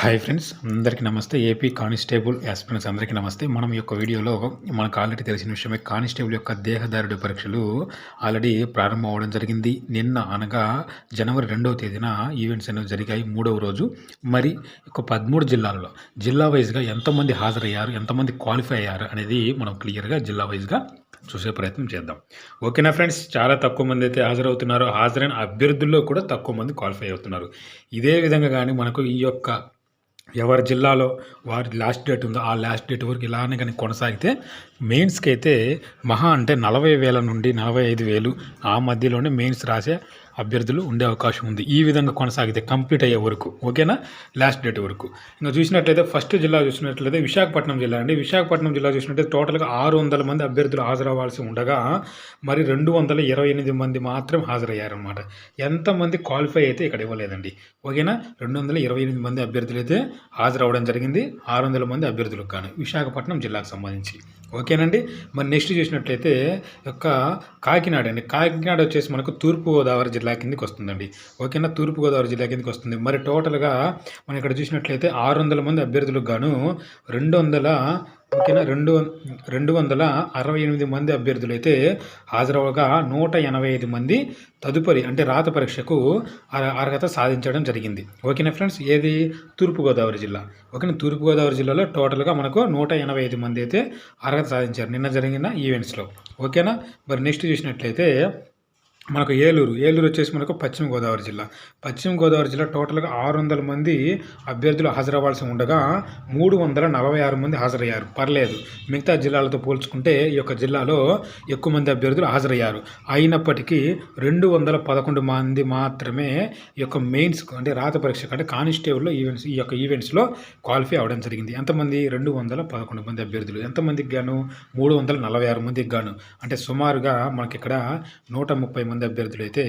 Hi friends అందరికీ నమస్తే. AP constable aspirants అందరికీ నమస్తే. మనం యొక్క వీడియోలో మనకు ఆల్రెడీ తెలిసిన విషయమే కానిస్టేబుల్ యొక్క దేహదారుడి పరీక్షలు ఆల్రెడీ ప్రారంభం అవ్వడం జరిగింది. నిన్న అనగా జనవరి రెండవ తేదీన ఈవెంట్స్ అనేవి జరిగాయి మూడవ రోజు. మరి ఒక పదమూడు జిల్లాలలో జిల్లా వైజ్గా ఎంతమంది హాజరయ్యారు ఎంతమంది క్వాలిఫై అయ్యారు అనేది మనం క్లియర్గా జిల్లా వైజ్గా చూసే ప్రయత్నం చేద్దాం. ఓకేనా ఫ్రెండ్స్? చాలా తక్కువ మంది అయితే హాజరవుతున్నారు. హాజరైన అభ్యర్థుల్లో కూడా తక్కువ మంది క్వాలిఫై అవుతున్నారు. ఇదే విధంగా కానీ మనకు ఈ యొక్క ఎవరి జిల్లాలో వారి లాస్ట్ డేట్ ఉందో ఆ లాస్ట్ డేట్ వరకు ఇలానే కానీ కొనసాగితే మెయిన్స్కి అయితే మహా అంటే నలభై వేల నుండి నలభై ఐదు వేలు ఆ మధ్యలోనే మెయిన్స్ రాసే అభ్యర్థులు ఉండే అవకాశం ఉంది. ఈ విధంగా కొనసాగితే కంప్లీట్ అయ్యే వరకు ఓకేనా? లాస్ట్ డేట్ వరకు. ఇంకా చూసినట్లయితే ఫస్ట్ జిల్లా చూసినట్లయితే విశాఖపట్నం జిల్లా అండి. విశాఖపట్నం జిల్లా చూసినట్లయితే టోటల్గా ఆరు వందల మంది అభ్యర్థులు హాజరవ్వాల్సి ఉండగా మరి రెండు వందల ఇరవై ఎనిమిది మంది మాత్రం హాజరయ్యారనమాట ఎంతమంది క్వాలిఫై అయితే ఇక్కడ ఇవ్వలేదండి. ఓకేనా? రెండు వందల ఇరవై ఎనిమిది మంది అభ్యర్థులు అయితే హాజరవ్వడం జరిగింది. ఆరు వందల మంది అభ్యర్థులకు కానీ విశాఖపట్నం జిల్లాకు సంబంధించి. ఓకేనండి? మరి నెక్స్ట్ చూసినట్లయితే యొక్క కాకినాడ అండి. కాకినాడ వచ్చేసి మనకు తూర్పుగోదావరి జిల్లా కిందకి వస్తుందండి. ఓకేనా? తూర్పుగోదావరి జిల్లా కిందకి వస్తుంది. మరి టోటల్గా మనం ఇక్కడ చూసినట్లయితే ఆరు వందల మంది అభ్యర్థులకు గాను రెండు వందల ఓకేనా? రెండు రెండు వందల అరవై ఎనిమిది మంది అభ్యర్థులు అయితే హాజరవగా నూట ఎనభై ఐదు మంది తదుపరి అంటే రాత పరీక్షకు అర్హత సాధించడం జరిగింది. ఓకేనా ఫ్రెండ్స్? ఏది? తూర్పుగోదావరి జిల్లా. ఓకేనా? తూర్పుగోదావరి జిల్లాలో టోటల్గా మనకు నూట ఎనభై ఐదు మంది అయితే అర్హత సాధించారు. నిన్న జరిగిన ఈవెంట్స్లో. ఓకేనా? మరి నెక్స్ట్ చూసినట్లయితే మనకు ఏలూరు ఏలూరు వచ్చేసి మనకు పశ్చిమ గోదావరి జిల్లా. పశ్చిమ గోదావరి జిల్లా టోటల్గా ఆరు వందల మంది అభ్యర్థులు హాజరవ్వాల్సి ఉండగా మూడు వందల నలభై ఆరు మంది హాజరయ్యారు. పర్లేదు మిగతా జిల్లాలతో పోల్చుకుంటే ఈ యొక్క జిల్లాలో ఎక్కువ మంది అభ్యర్థులు హాజరయ్యారు. అయినప్పటికీ రెండు వందల పదకొండు మంది మాత్రమే ఈ యొక్క మెయిన్స్ అంటే రాత పరీక్ష అంటే కానిస్టేబుల్లో ఈవెంట్స్ ఈ యొక్క ఈవెంట్స్లో క్వాలిఫై అవ్వడం జరిగింది. ఎంతమంది? రెండు వందల పదకొండు మంది అభ్యర్థులు. ఎంతమందికి గాను? మూడు వందల నలభై ఆరు మందికి గాను. అంటే సుమారుగా మనకి ఇక్కడ నూట ముప్పై మంది అభ్యర్థులు అయితే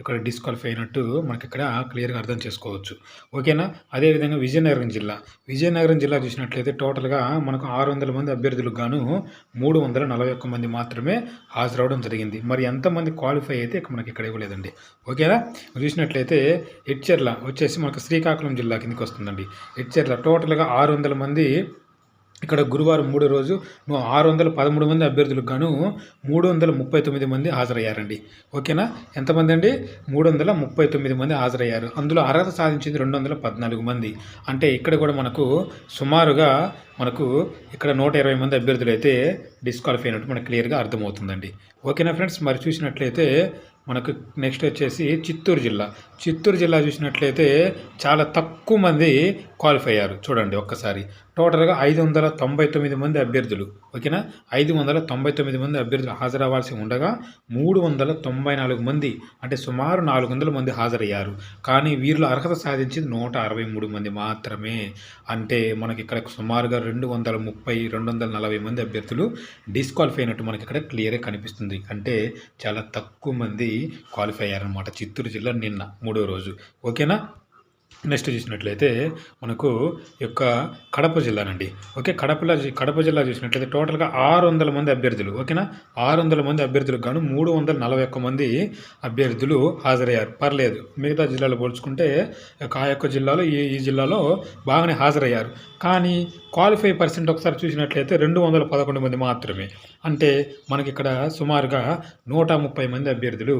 ఇక్కడ డిస్క్వాలిఫై అయినట్టు మనకి ఇక్కడ క్లియర్గా అర్థం చేసుకోవచ్చు. ఓకేనా? అదేవిధంగా విజయనగరం జిల్లా. విజయనగరం జిల్లా చూసినట్లయితే టోటల్గా మనకు ఆరు వందల మంది అభ్యర్థులకు గాను మూడు వందల నలభై ఒక్క మంది మాత్రమే హాజరవడం జరిగింది. మరి ఎంతమంది క్వాలిఫై అయితే మనకి ఇక్కడ ఇవ్వలేదండి. ఓకేనా? చూసినట్లయితే ఎడ్చెర్ల వచ్చేసి మనకు శ్రీకాకుళం జిల్లా కిందకి వస్తుందండి. ఎడ్చెర్ల టోటల్గా ఆరు వందల మంది ఇక్కడ గురువారం మూడో రోజు ఆరు వందల పదమూడు మంది అభ్యర్థులకు గాను మూడు వందల ముప్పై తొమ్మిది మంది హాజరయ్యారండి. ఓకేనా? ఎంతమంది అండి? మూడు వందల ముప్పై తొమ్మిది మంది హాజరయ్యారు. అందులో అర్హత సాధించింది రెండు వందల పద్నాలుగు మంది. అంటే ఇక్కడ కూడా మనకు సుమారుగా మనకు ఇక్కడ నూట ఇరవై మంది అభ్యర్థులు అయితే డిస్క్వాలిఫై అయినట్టు మనకు క్లియర్గా అర్థమవుతుందండి. ఓకేనా ఫ్రెండ్స్ మరి చూసినట్లయితే మనకు నెక్స్ట్ వచ్చేసి చిత్తూరు జిల్లా. చిత్తూరు జిల్లా చూసినట్లయితే చాలా తక్కువ మంది క్వాలిఫై అయ్యారు. చూడండి ఒక్కసారి. టోటల్గా ఐదు వందల తొంభై తొమ్మిది మంది అభ్యర్థులు. ఓకేనా ఐదు వందల తొంభై తొమ్మిది మంది అభ్యర్థులు హాజరవ్వాల్సి ఉండగా మూడు వందల తొంభై నాలుగు మంది అంటే సుమారు నాలుగు వందల మంది హాజరయ్యారు. కానీ వీరిలో అర్హత సాధించింది నూట అరవై మూడు మంది మాత్రమే. అంటే మనకి ఇక్కడ సుమారుగా రెండు వందల ముప్పై రెండు వందల నలభై మంది అభ్యర్థులు డిస్క్వాలిఫై అయినట్టు మనకి ఇక్కడ క్లియర్గా కనిపిస్తుంది. అంటే చాలా తక్కువ మంది క్వాలిఫై అయ్యారనమాట చిత్తూరు జిల్లా నిన్న మూడో రోజు. ఓకేనా? నెక్స్ట్ చూసినట్లయితే మనకు యొక్క కడప జిల్లానండి. ఓకే కడపలో కడప జిల్లా చూసినట్లయితే టోటల్గా ఆరు వందల మంది అభ్యర్థులు ఓకేనా? ఆరు వందల మంది అభ్యర్థులకు గాను మూడు వందల నలభై ఒక్క మంది అభ్యర్థులు హాజరయ్యారు. పర్లేదు మిగతా జిల్లాలో పోల్చుకుంటే ఆ యొక్క జిల్లాలో ఈ ఈ జిల్లాలో బాగానే హాజరయ్యారు. కానీ క్వాలిఫై పర్సెంట్ ఒకసారి చూసినట్లయితే రెండు వందల పదకొండు మంది మాత్రమే. అంటే మనకి ఇక్కడ సుమారుగా నూట ముప్పై మంది అభ్యర్థులు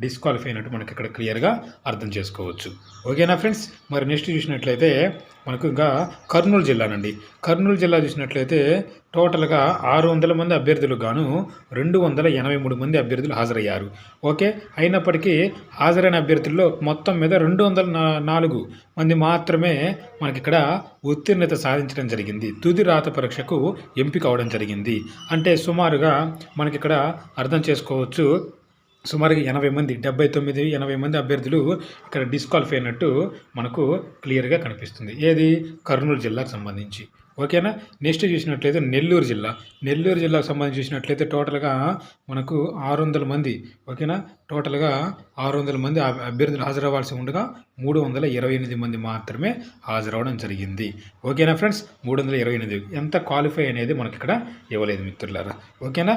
డిస్క్వాలిఫై అయినట్టు మనకి ఇక్కడ క్లియర్గా అర్థం చేసుకోవచ్చు. ఓకేనా ఫ్రెండ్స్? మరి నెక్స్ట్ చూసినట్లయితే మనకు ఇంకా కర్నూలు జిల్లానండి. కర్నూలు జిల్లా చూసినట్లయితే టోటల్గా ఆరు వందల మంది అభ్యర్థులకు గాను రెండు వందల ఎనభై మూడు మంది అభ్యర్థులు హాజరయ్యారు. ఓకే? అయినప్పటికీ హాజరైన అభ్యర్థుల్లో మొత్తం మీద రెండు వందల నాలుగు మంది మాత్రమే మనకి ఇక్కడ ఉత్తీర్ణత సాధించడం జరిగింది. తుది రాత పరీక్షకు ఎంపిక అవడం జరిగింది. అంటే సుమారుగా మనకిక్కడ అర్థం చేసుకోవచ్చు సుమారుగా ఎనభై మంది డెబ్బై తొమ్మిది ఎనభై మంది అభ్యర్థులు ఇక్కడ డిస్క్వాలిఫై అయినట్టు మనకు క్లియర్గా కనిపిస్తుంది. ఏది? కర్నూలు జిల్లాకు సంబంధించి. ఓకేనా? నెక్స్ట్ చూసినట్లయితే నెల్లూరు జిల్లా. నెల్లూరు జిల్లాకు సంబంధించి చూసినట్లయితే టోటల్గా మనకు ఆరు వందల మంది ఓకేనా? టోటల్గా ఆరు వందల మంది అభ్యర్థులు హాజరవ్వాల్సి ఉండగా మూడు వందల ఇరవై ఎనిమిది మంది మాత్రమే హాజరవడం జరిగింది. ఓకేనా ఫ్రెండ్స్? మూడు వందల ఇరవై ఎనిమిది. ఎంత క్వాలిఫై అనేది మనకి ఇక్కడ ఇవ్వలేదు మిత్రులారా. ఓకేనా?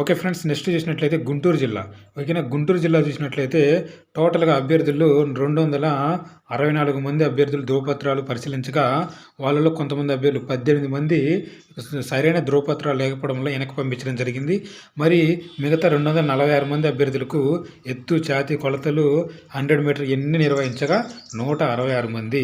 ఓకే ఫ్రెండ్స్ నెక్స్ట్ చూసినట్లయితే గుంటూరు జిల్లా. ఓకేనా? గుంటూరు జిల్లా చూసినట్లయితే టోటల్గా అభ్యర్థులు రెండు వందల అరవై నాలుగు మంది అభ్యర్థులు ధ్రువపత్రాలు పరిశీలించగా వాళ్ళలో కొంతమంది అభ్యర్థులు పద్దెనిమిది మంది సరైన ధ్రువపత్రాలు లేకపోవడం వల్ల వెనక్కి పంపించడం జరిగింది. మరి మిగతా రెండు వందల నలభై ఆరు మంది అభ్యర్థులకు ఎత్తు ఛాతి కొలతలు హండ్రెడ్ మీటర్ ఎన్ని నిర్వహించగా నూట అరవై ఆరు మంది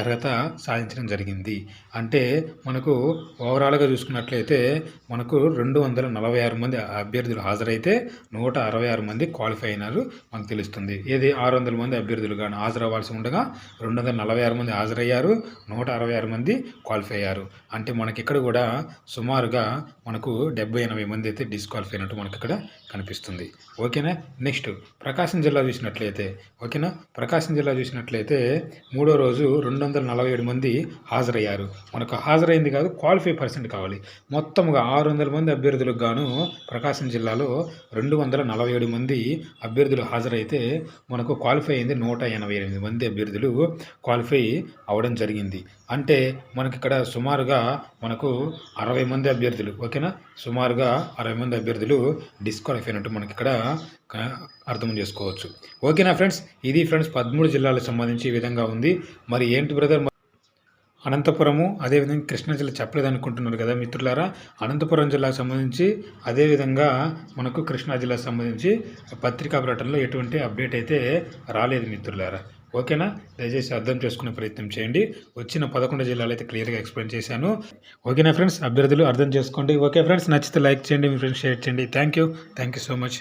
అర్హత సాధించడం జరిగింది. అంటే మనకు ఓవరాల్గా చూసుకున్నట్లయితే మనకు రెండు వందల నలభై ఆరు మంది అభ్యర్థులు హాజరైతే నూట అరవై ఆరు మంది క్వాలిఫై అయినారు మనకు తెలుస్తుంది. ఏది ఆరు వందల మంది అభ్యర్థులు కానీ హాజరవ్వాల్సి ఉండగా రెండు వందల నలభై ఆరు మంది హాజరయ్యారు నూట అరవై ఆరు మంది క్వాలిఫై అయ్యారు అంటే మనకి ఇక్కడ కూడా సుమారుగా మనకు డెబ్బై ఎనభై మంది అయితే డిస్క్వాలిఫై అయినట్టు మనకి ఇక్కడ కనిపిస్తుంది. ఓకేనా? నెక్స్ట్ ప్రకాశం జిల్లా చూసినట్లయితే ఓకేనా? ప్రకాశం జిల్లా చూసినట్లయితే మూడో రోజు రెండు వందల నలభై ఏడు మంది హాజరయ్యారు. మనకు హాజరైంది కాదు క్వాలిఫై పర్సెంట్ కావాలి. మొత్తంగా ఆరు వందల మంది అభ్యర్థులకు గాను ప్రకాశం జిల్లాలో రెండు వందల నలభై ఏడు మంది అభ్యర్థులు హాజరైతే మనకు క్వాలిఫై అయింది నూట ఎనభై ఎనిమిది మంది అభ్యర్థులు క్వాలిఫై అవ్వడం జరిగింది. అంటే మనకి ఇక్కడ సుమారుగా మనకు అరవై మంది అభ్యర్థులు ఓకేనా? సుమారుగా అరవై మంది అభ్యర్థులు డిస్క్వాలిఫై అయినట్టు మనకి ఇక్కడ అర్థం చేసుకోవచ్చు. ఓకేనా ఫ్రెండ్స్? ఇది ఫ్రెండ్స్ పదమూడు జిల్లాలకు సంబంధించి ఈ విధంగా ఉంది. మరి ఏంటి బ్రదర్? అనంతపురము అదేవిధంగా కృష్ణా జిల్లా చెప్పలేదు అనుకుంటున్నారు కదా మిత్రులారా. అనంతపురం జిల్లాకు సంబంధించి అదేవిధంగా మనకు కృష్ణా జిల్లాకు సంబంధించి పత్రికా ప్రకటనలో ఎటువంటి అప్డేట్ అయితే రాలేదు మిత్రులారా. ఓకేనా? దయచేసి అర్థం చేసుకునే ప్రయత్నం చేయండి. వచ్చిన పదకొండు జిల్లాలు అయితే క్లియర్గా ఎక్స్ప్లెయిన్ చేశాను. ఓకేనా ఫ్రెండ్స్? అభ్యర్థులు అర్థం చేసుకోండి. Okay friends? నచ్చితే లైక్ చేయండి మీ ఫ్రెండ్స్ షేర్ చేయండి. Thank you. Thank you so much.